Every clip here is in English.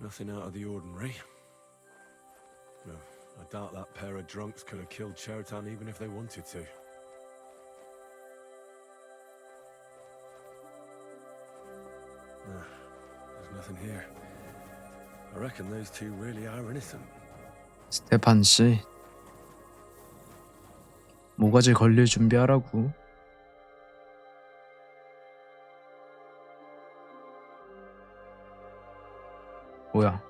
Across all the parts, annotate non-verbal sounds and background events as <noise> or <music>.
Nothing out of the ordinary. No, I doubt that pair of drunks could have killed Cheriton even if they wanted to. Ah, there's nothing here. I reckon those two really are innocent. 스테판 씨. 모가지 걸릴 준비하라고. 뭐야?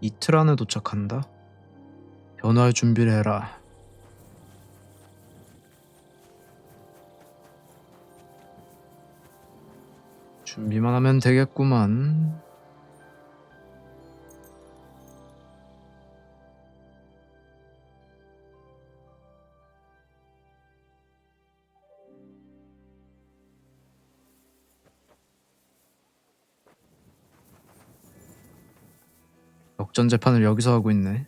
이틀 안에 도착한다. 변화할 준비를 해라. 준비만 하면 되겠구만. 역전 재판을 여기서 하고 있네.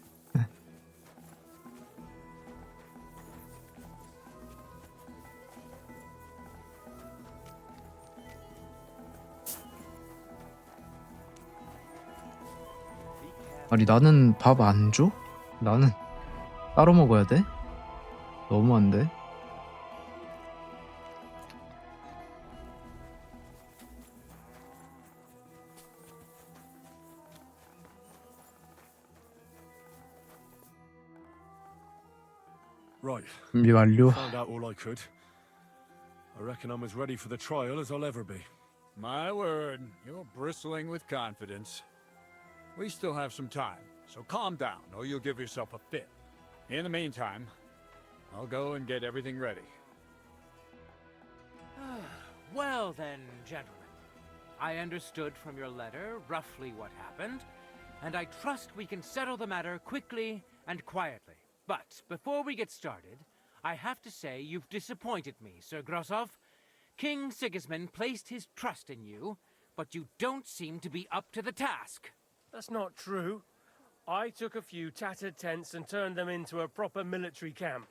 아니 나는 밥 안 줘? 나는 따로 먹어야 돼? 너무 안 돼? Right, 준비 완료. found out all I could. I reckon I'm as ready for the trial as I'll ever be. My word, you're bristling with confidence. We still have some time, so calm down, or you'll give yourself a fit. In the meantime, I'll go and get everything ready. <sighs> Well then, gentlemen. I understood from your letter roughly what happened, and I trust we can settle the matter quickly and quietly. But before we get started, I have to say you've disappointed me, Sir Grosov. King Sigismund placed his trust in you, but you don't seem to be up to the task. That's not true. I took a few tattered tents and turned them into a proper military camp.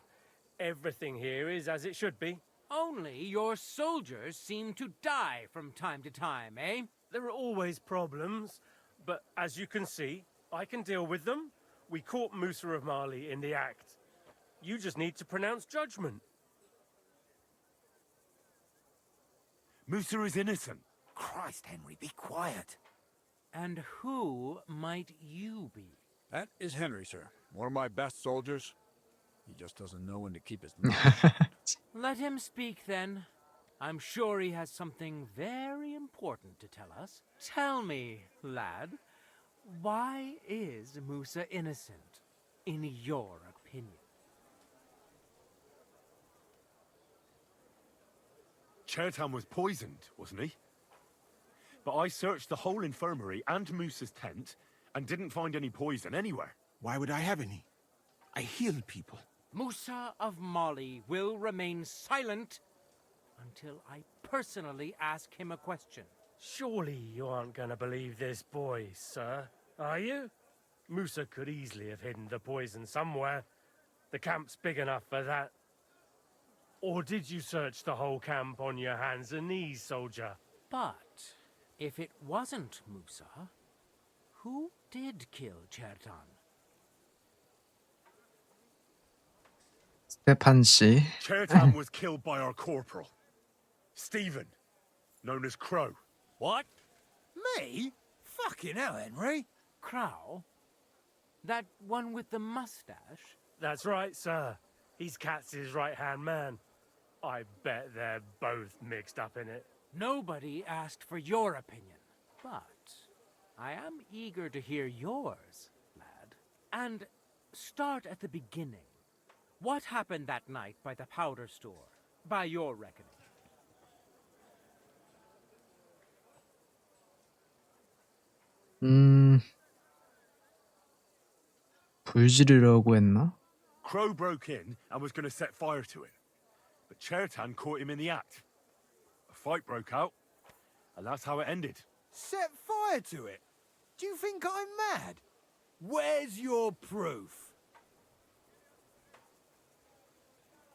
Everything here is as it should be. Only your soldiers seem to die from time to time, eh? There are always problems, but as you can see, I can deal with them. We caught Musa of Mali in the act. You just need to pronounce judgment. Musa is innocent. Christ, Henry, be quiet. And who might you be? That is Henry, sir. One of my best soldiers. He just doesn't know when to keep his mouth. shut. <laughs> Let him speak then. I'm sure he has something very important to tell us. Tell me, lad, why is Musa innocent, in your opinion? Cheriton was poisoned, wasn't he? But I searched the whole infirmary and Musa's tent and didn't find any poison anywhere. Why would I have any? I heal people. Musa of Mali will remain silent until I personally ask him a question. Surely you aren't going to believe this boy, sir, are you? Musa could easily have hidden the poison somewhere. The camp's big enough for that. Or did you search the whole camp on your hands and knees, soldier? But if it wasn't Musa, who did kill Chertan? 스테판 씨. Cheriton was killed by our corporal, Stephen, known as Crow. What? Me? Fucking hell, Henry. Crow? That one with the mustache? That's right, sir. He's Katz's right hand man. I bet they're both mixed up in it. Nobody asked for your opinion, but I am eager to hear yours, lad. And start at the beginning. What happened that night by the powder store, by your reckoning? 음. 불 지르려고 했나? Crow broke in and was going to set fire to it. But Cheriton caught him in the act. A fight broke out, and that's how it ended. Set fire to it? Do you think I'm mad? Where's your proof?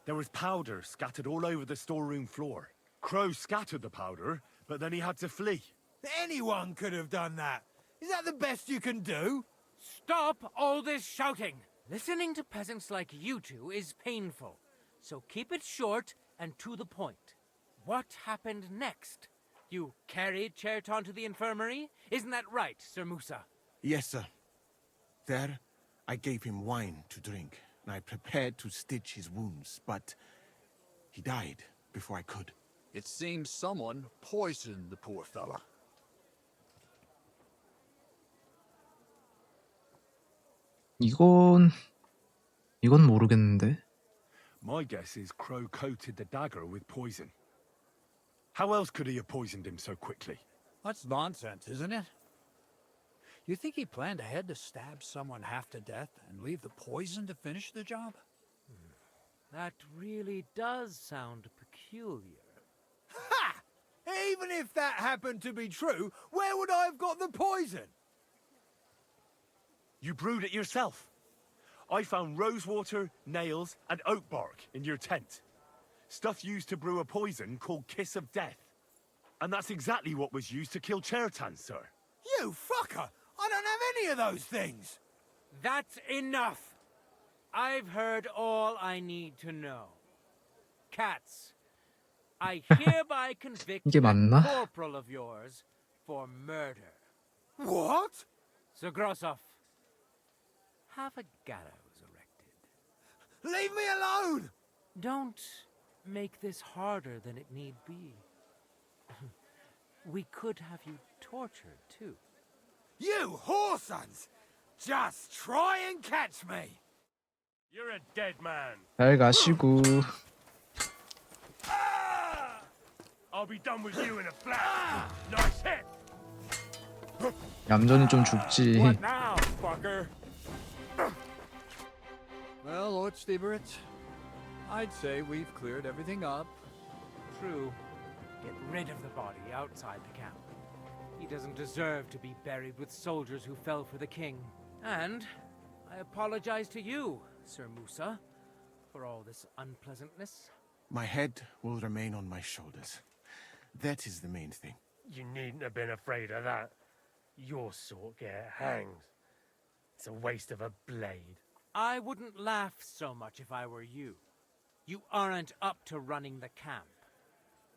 There was powder scattered all over the storeroom floor. Crow scattered the powder, but then he had to flee. Anyone could have done that. Is that the best you can do? Stop all this shouting! Listening to peasants like you two is painful, so keep it short and to the point. What happened next? You carried Cherton to the infirmary? Isn't that right, Sir Musa? Yes, sir. There, I gave him wine to drink, and I prepared to stitch his wounds, but he died before I could. It seems someone poisoned the poor fella. 이건 이건 모르겠는데. My guess is Crow coated the dagger with poison. How else could he have poisoned him so quickly? That's nonsense, isn't it? You think he planned ahead to stab someone half to death and leave the poison to finish the job? That really does sound peculiar. Ha! Even if that happened to be true, where would I have got the poison? You brewed it yourself. I found rosewater, nails, and oak bark in your tent. Stuff used to brew a poison called Kiss of Death. And that's exactly what was used to kill Chertan, sir. You fucker! I don't have any of those things! That's enough! I've heard all I need to know. Cats, I <laughs> hereby convict a corporal of yours for murder. What? Zagrosov, Grossoff, have a gallows erected. Leave me alone! Don't make this harder than it need be. <laughs> we could have you tortured, too. You whoresons! Just try and catch me! You're a dead man. 잘 가시고. I'll be done with you in a flash. Nice hit. 얌전히 좀 죽지. What now, fucker? Well, Lord Stieberitz, I'd say we've cleared everything up. True. Get rid of the body outside the camp. He doesn't deserve to be buried with soldiers who fell for the king. And I apologize to you, Sir Musa, for all this unpleasantness. My head will remain on my shoulders. That is the main thing. You needn't have been afraid of that. Your sort get hanged. It's a waste of a blade. I wouldn't laugh so much if I were you. You aren't up to running the camp.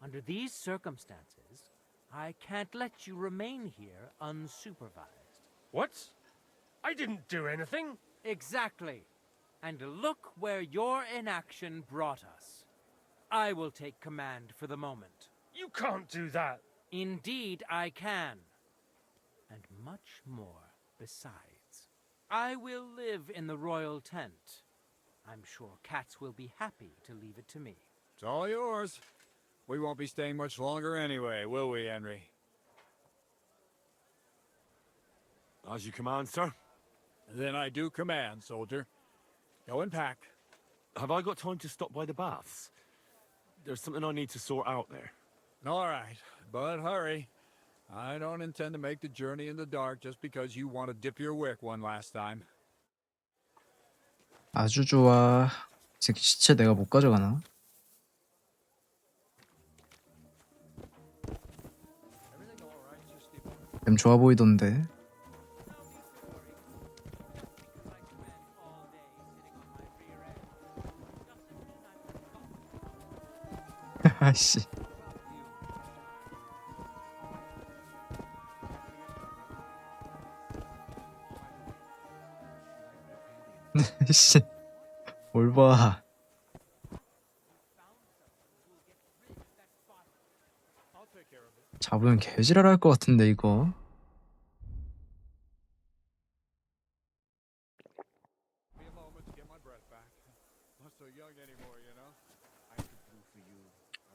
Under these circumstances, I can't let you remain here unsupervised. What? I didn't do anything. Exactly. And look where your inaction brought us. I will take command for the moment. You can't do that. Indeed, I can. And much more besides. I will live in the royal tent. I'm sure cats will be happy to leave it to me. It's all yours. We won't be staying much longer anyway, will we, Henry? As you command, sir. Then I do command, soldier. Go and pack. Have I got time to stop by the baths? There's something I need to sort out there. All right, but hurry. I don't intend to make the journey in the dark just because you want to dip your wick one last time. 아주 좋아. 이 새끼 시체 내가 못 가져가나? 뱀 좋아 보이던데. 아씨. <laughs> 씨. 뭘 봐. 잡으면 개지랄 할 것 같은데 이거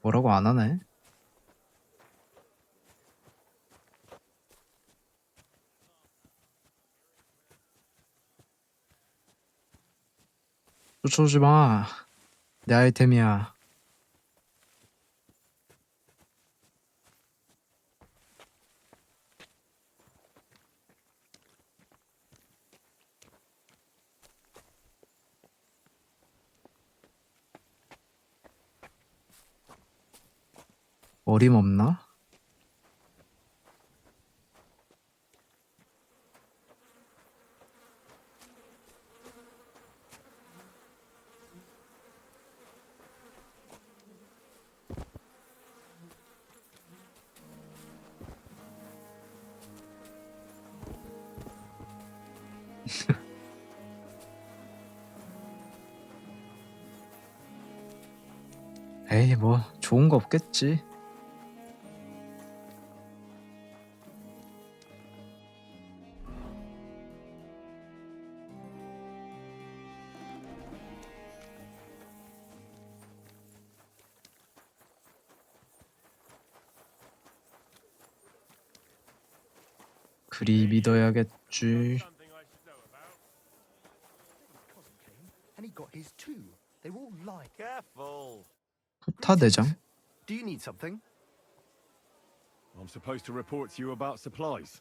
뭐라고 안 하네 쫓아오지 마. 내 아이템이야. 어림없나? 없겠지. 그리 믿어야겠지. 포타 대장? Do you need something? I'm supposed to report to you about supplies.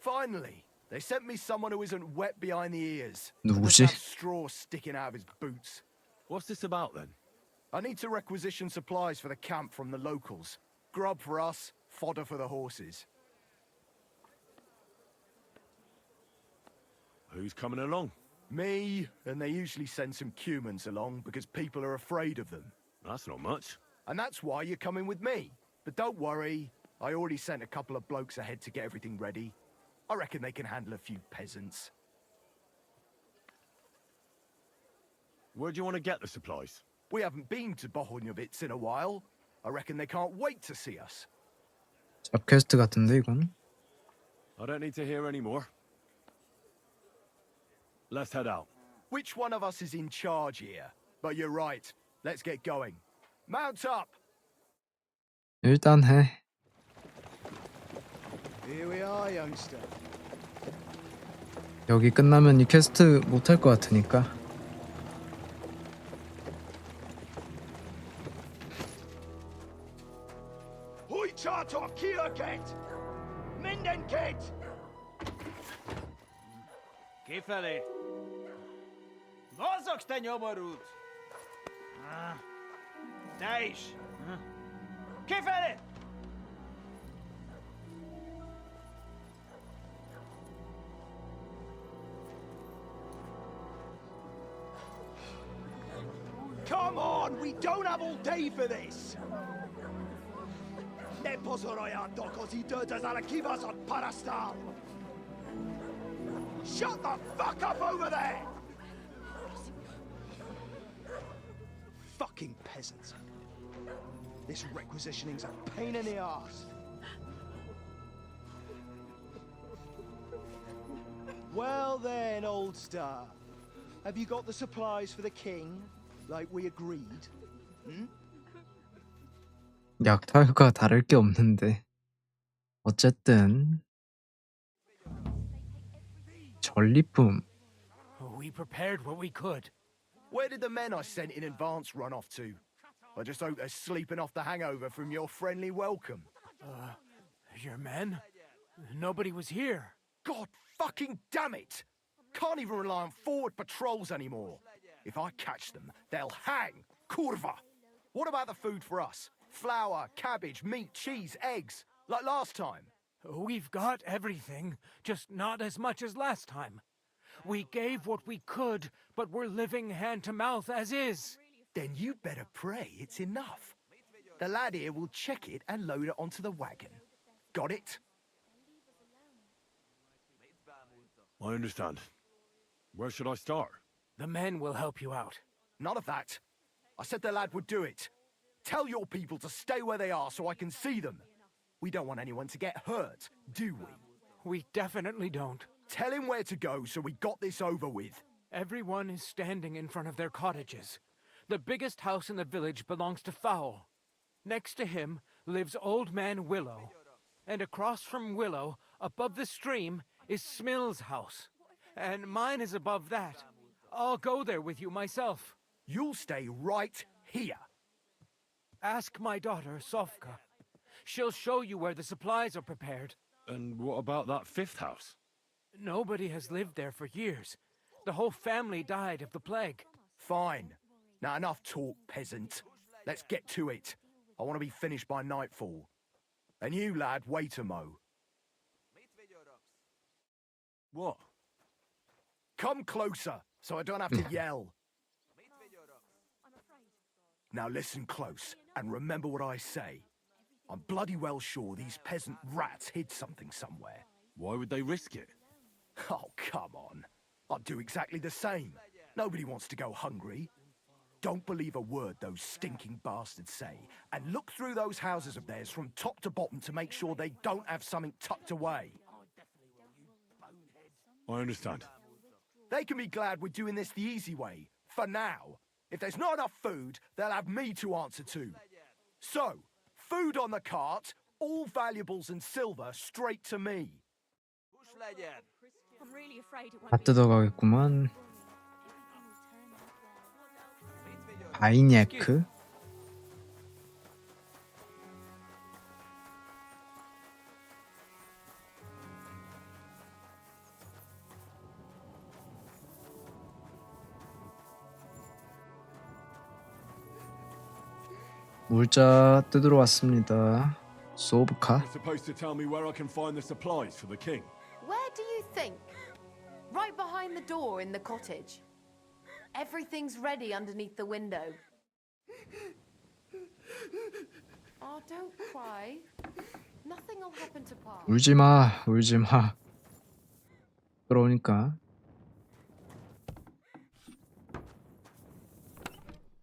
Finally, they sent me someone who isn't wet behind the ears. Dłuży. Straw sticking out of his boots. What's this about then? I need to requisition supplies for the camp from the locals. Grub for us, fodder for the horses. Who's coming along? Me, and they usually send some cumans along because people are afraid of them. That's not much. And that's why you're coming with me. But don't worry, I already sent a couple of blokes ahead to get everything ready. I reckon they can handle a few peasants. Where do you want to get the supplies? We haven't been to Bohunjovitz in a while. I reckon they can't wait to see us. 잡 퀘스트 같은데 이건? I don't need to hear any more. Let's head out. Which one of us is in charge here? But you're right. Let's get going. Mount up! 일단 해. Here we are, youngster. 여기 끝나면 이 퀘스트 못할 것 같으니까. Hoi charter Kierket! Mindenket! Kifelé! Mozogsz, te nyomorult! Te is! Kifelé! Come on, we don't have all day for this! Ne pozorojando così dödas alla kivas on parastal! Shut the fuck up over there! Fucking peasants. This requisitioning's a pain in the ass. Well then, old star. Have you got the supplies for the king, like we agreed? 약탈과 다를 게 없는데. 어쨌든 전리품 We prepared what we could. Where did the men I sent in advance run off to? I just hope they're sleeping off the hangover from your friendly welcome. Uh, your men? Nobody was here. God fucking damn it! Can't even rely on forward patrols anymore. If I catch them, they'll hang. Kurva! What about the food for us? Flour, cabbage, meat, cheese, eggs. Like last time. We've got everything, just not as much as last time. We gave what we could, but we're living hand to mouth as is. Then you better pray it's enough. The lad here will check it and load it onto the wagon. Got it? I understand. Where should I start? The men will help you out. None of that. I said the lad would do it. Tell your people to stay where they are so I can see them. We don't want anyone to get hurt, do we? We definitely don't. Tell him where to go so we got this over with. Everyone is standing in front of their cottages. The biggest house in the village belongs to Fowl. Next to him lives Old Man Willow. And across from Willow, above the stream, is Smill's house. And mine is above that. I'll go there with you myself. You'll stay right here. Ask my daughter, Sofka. She'll show you where the supplies are prepared. And what about that fifth house? Nobody has lived there for years. The whole family died of the plague. Fine. Now enough talk, peasant. Let's get to it. I want to be finished by nightfall. And you, lad, wait a mo. What? Come closer, so I don't have to <laughs> yell. Now listen close, and remember what I say. I'm bloody well sure these peasant rats hid something somewhere. Why would they risk it? <laughs> Oh, come on. I'd do exactly the same. Nobody wants to go hungry. Don't believe a word those stinking bastards say, and look through those houses of theirs from top to bottom to make sure they don't have something tucked away. I understand. They can be glad we're doing this the easy way, for now. If there's not enough food, they'll have me to answer to. So, food on the cart, all valuables and silver straight to me. I'm really afraid it won't 다 be 뜯어가겠구만. 바이네크? 물자 뜯으러 왔습니다. 소브카? You're supposed to tell me where I can find the supplies for the king. Where do you think? Right behind the door in the cottage. Everything's ready underneath the window. Oh, don't cry. Nothing'll happen to Pa. 울지 마, 울지 마. 그러니까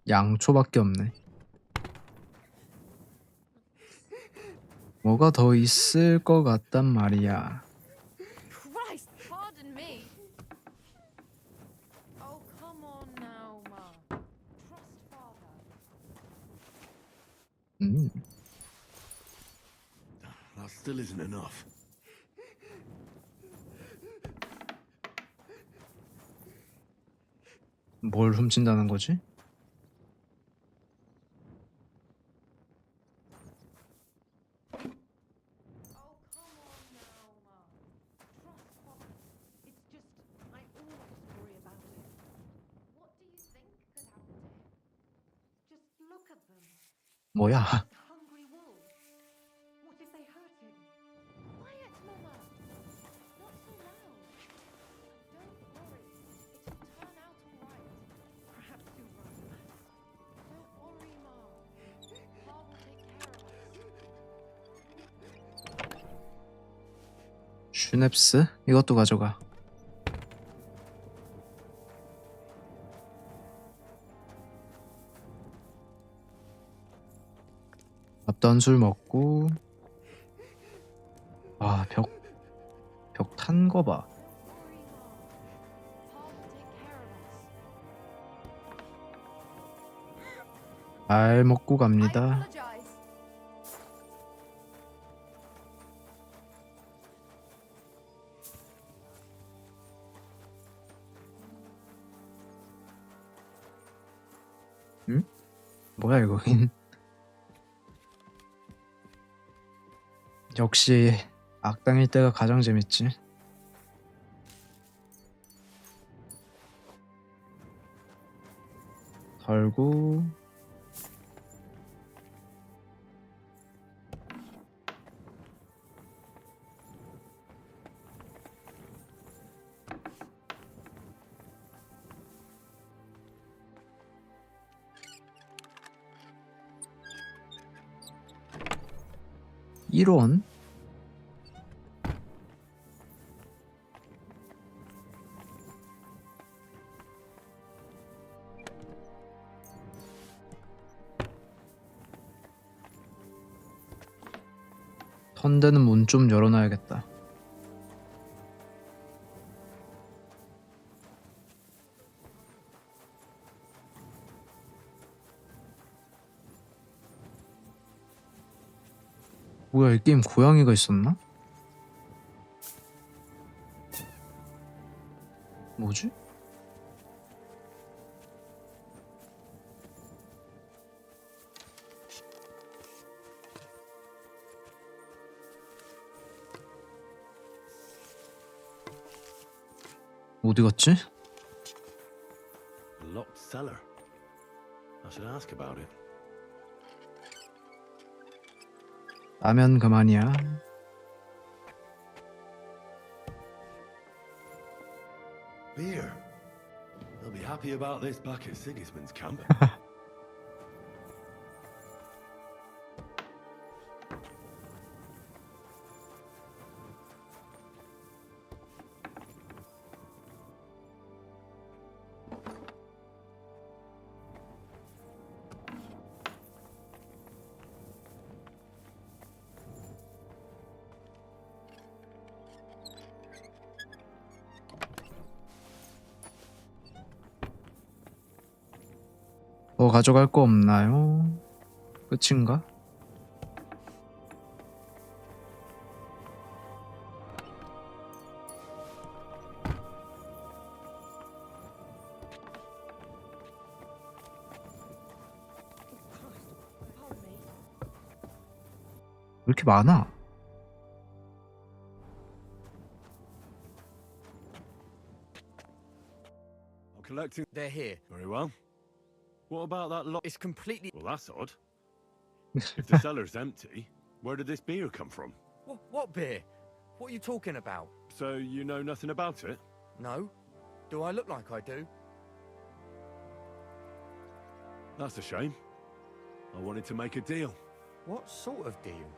양초밖에 없네. 뭐가 더 있을 것 같단 말이야. Still isn't enough. 뭘 훔친다는 거지? Oh, come 슈넵스? 이것도 가져가. 밥도 한 술 먹고 아, 벽 벽 탄 거 봐. 잘 먹고 갑니다. 뭐야 이거? 역시 악당일 때가 가장 재밌지. 덜고 일원 턴데는 문 좀 열어놔야겠다. 뭐야 이 게임 고양이가 있었나? 뭐지? 어디 갔지? Locked cellar. I should ask about it. 나면 그만이야. Beer. They'll be happy about this back at Sigismund's camp. 뭐 가져갈 거 없나요? 끝인가? 왜 이렇게 많아? I'm collecting. They're here. Very well. What about that lot? It's completely. Well, that's odd. <laughs> if the cellar's empty, where did this beer come from? What, what beer? What are you talking about? So you know nothing about it? No? Do I look like I do? That's a shame. I wanted to make a deal What sort of deal?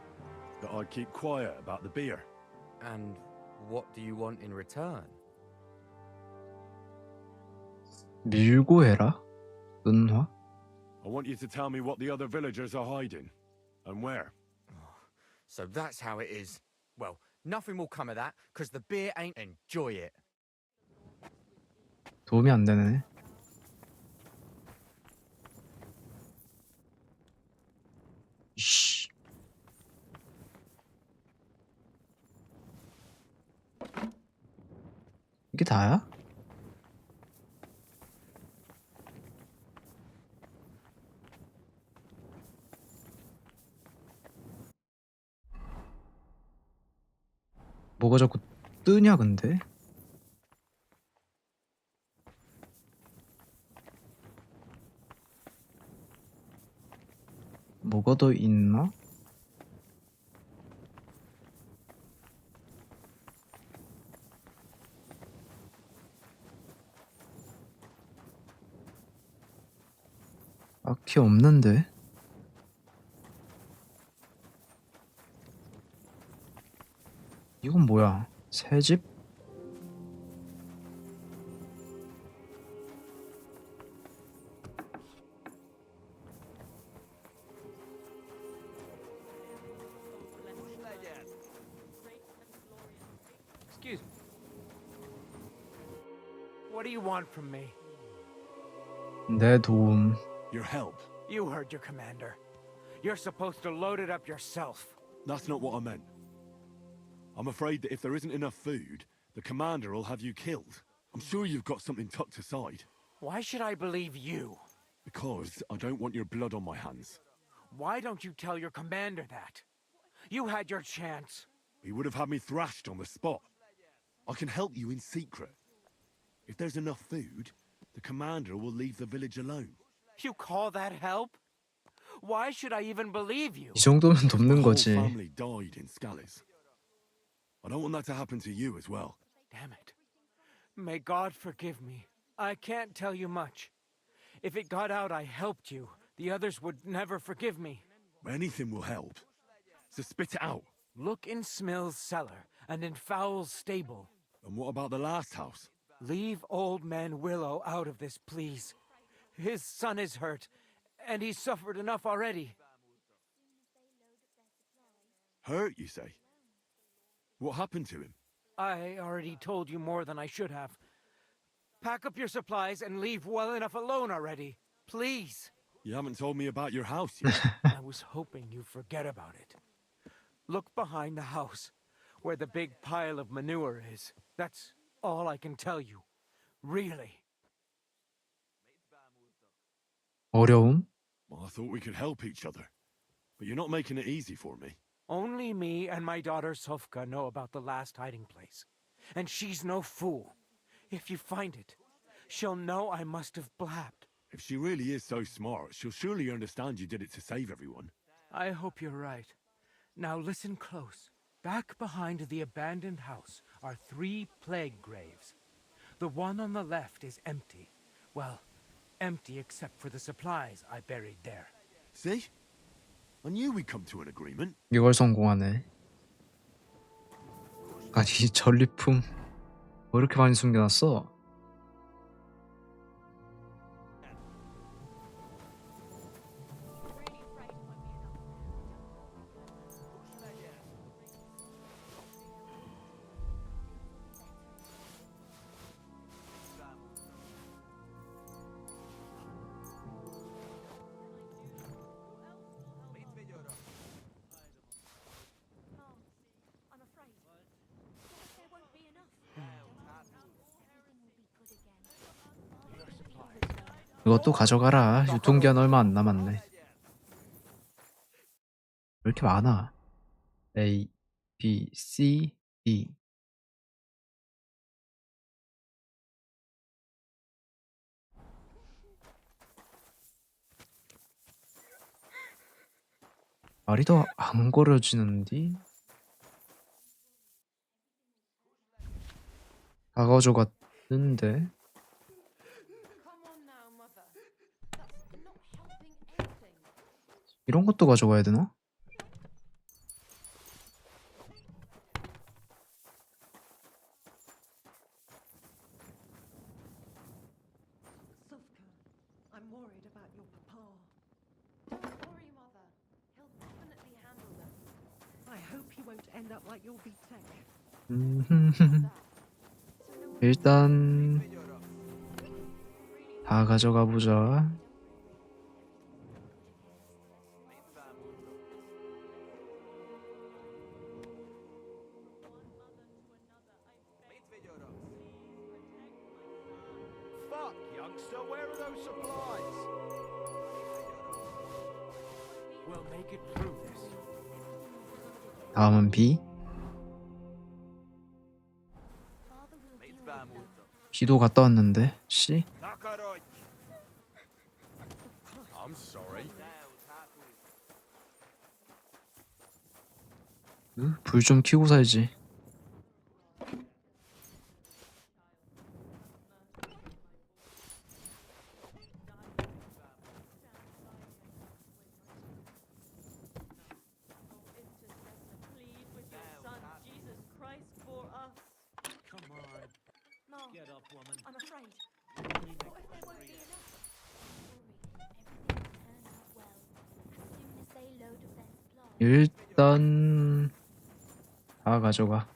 that I'd keep quiet about the beer. And what do you want in return? 밀고 해라? 은화? I want you to tell me what the other villagers are hiding and where. So that's how it is. Well, nothing will come of that, because the beer ain't enjoy it. 도움이 안 되네. 씨. 이게 다야? 자꾸 뜨냐 근데? 뭐가 더 있나? 딱히 없는데. Excuse me. What do you want from me? Your help. You heard your commander. You're supposed to load it up yourself. That's not what I meant. I'm afraid that if there isn't enough food, the commander will have you killed. I'm sure you've got something tucked aside. Why should I believe you? Because I don't want your blood on my hands. Why don't you tell your commander that? You had your chance. He would have had me thrashed on the spot. I can help you in secret. If there's enough food, the commander will leave the village alone. You call that help? Why should I even believe you? 이 정도면 The 돕는 whole 거지. family died in Scallis. I don't want that to happen to you as well. Damn it. May God forgive me. I can't tell you much. If it got out I helped you, the others would never forgive me. Anything will help. So spit it out. Look in Smill's cellar and in Fowl's stable. And what about the last house? Leave old man Willow out of this, please. His son is hurt, and he's suffered enough already. Hurt, you say? What happened to him? I already told you more than I should have. Pack up your supplies and leave well enough alone already. Please. You haven't told me about your house <laughs> yet. I was hoping you'd forget about it. Look behind the house, where the big pile of manure is. That's all I can tell you. Really. 어려움? well, I thought we could help each other. But you're not making it easy for me. Only me and my daughter Sofka know about the last hiding place. And she's no fool. If you find it, she'll know I must have blabbed. If she really is so smart, she'll surely understand you did it to save everyone. I hope you're right. Now listen close. Back behind the abandoned house are three plague graves. The one on the left is empty. Well, empty except for the supplies I buried there. See? 이걸 성공하네. 아니 전리품 왜 이렇게 많이 숨겨놨어? 이것도 가져가라. 유통기한 얼마 안 남았네. 왜 이렇게 많아? A, B, C, D. 말이 더안 거려지는디? 다 가져갔는데? 이런 것도 가져가야 되나? <laughs> 일단 다 가져가 보자. Them. B도 갔다 왔는데 sorry. 불좀 켜고 살지. 다가